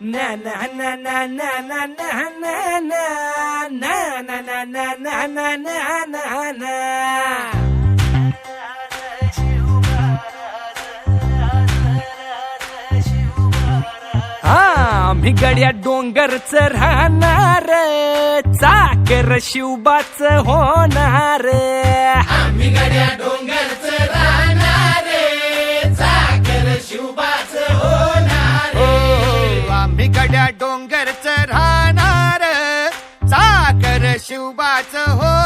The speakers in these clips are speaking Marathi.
na na na na na na na na na na na na na na na na na हा मी गड्या डोंगरच राहणार चाकर शिवबाच होणार आम्ही गड्या डोंगरच शिवबाच हो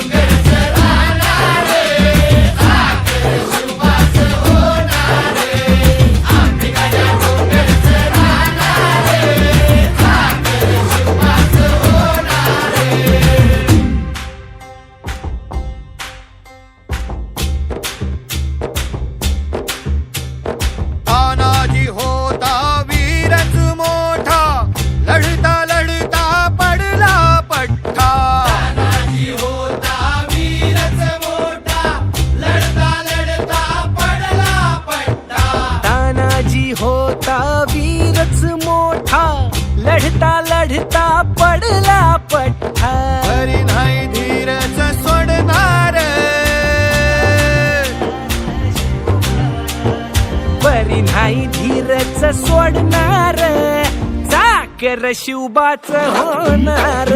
लढता लढता पडला पठ्ठा हरी नाही धीरच सोडणार. परी नाही धीरच सोडणार. चाकर शिवबाच होणार.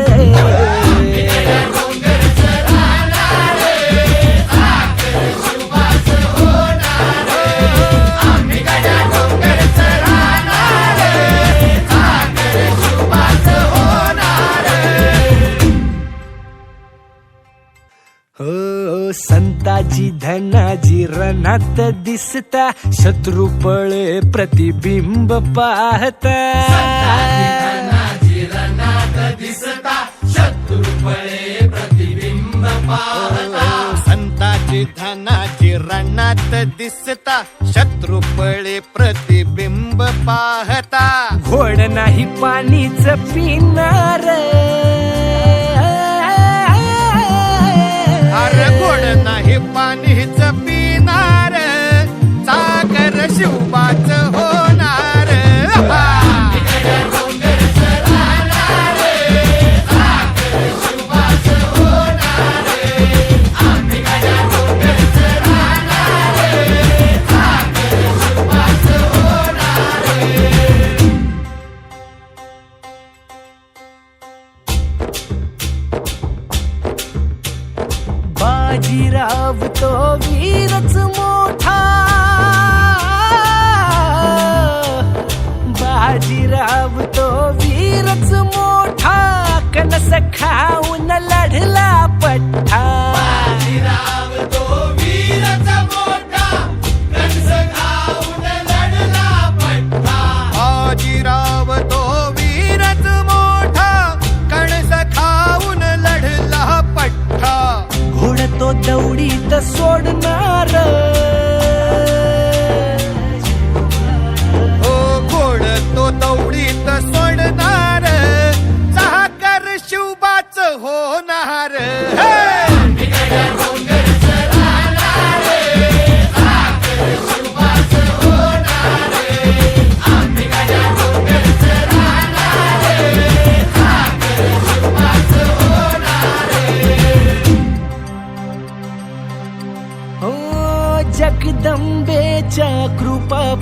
संताजी धनाजी रणात दिसता. शत्रू पळे प्रतिबिंब पाहता. धनाजी दिसता. शत्रू पळे प्रतिबिंब पाहता. संताची धनाची रणात दिसता. शत्रू पळे प्रतिबिंब पाहता. घोड नाही पाणीच पिणार. राव तो वीरच मोठा. बाजीराव तो वीरच मोठा. कनस सखाऊ दौडीत सोडणार. हो गोड तो दौडीत सोडणार? सागर शिवबाच होणार.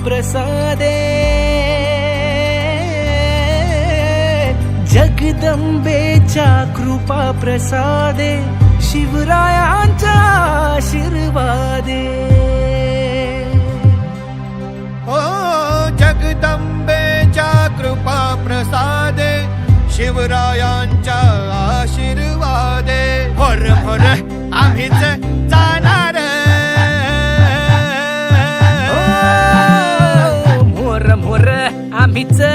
प्रसादे। जगदंबेच्या कृपा प्रसादे शिवरायांच्या आशीर्वादे। ओ जगदंबेच्या कृपा प्रसादे शिवरायांच्या आशीर्वादे। हर हर आम्हीच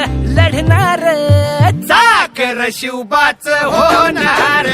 लढणार. साखर शिवबाच होणार.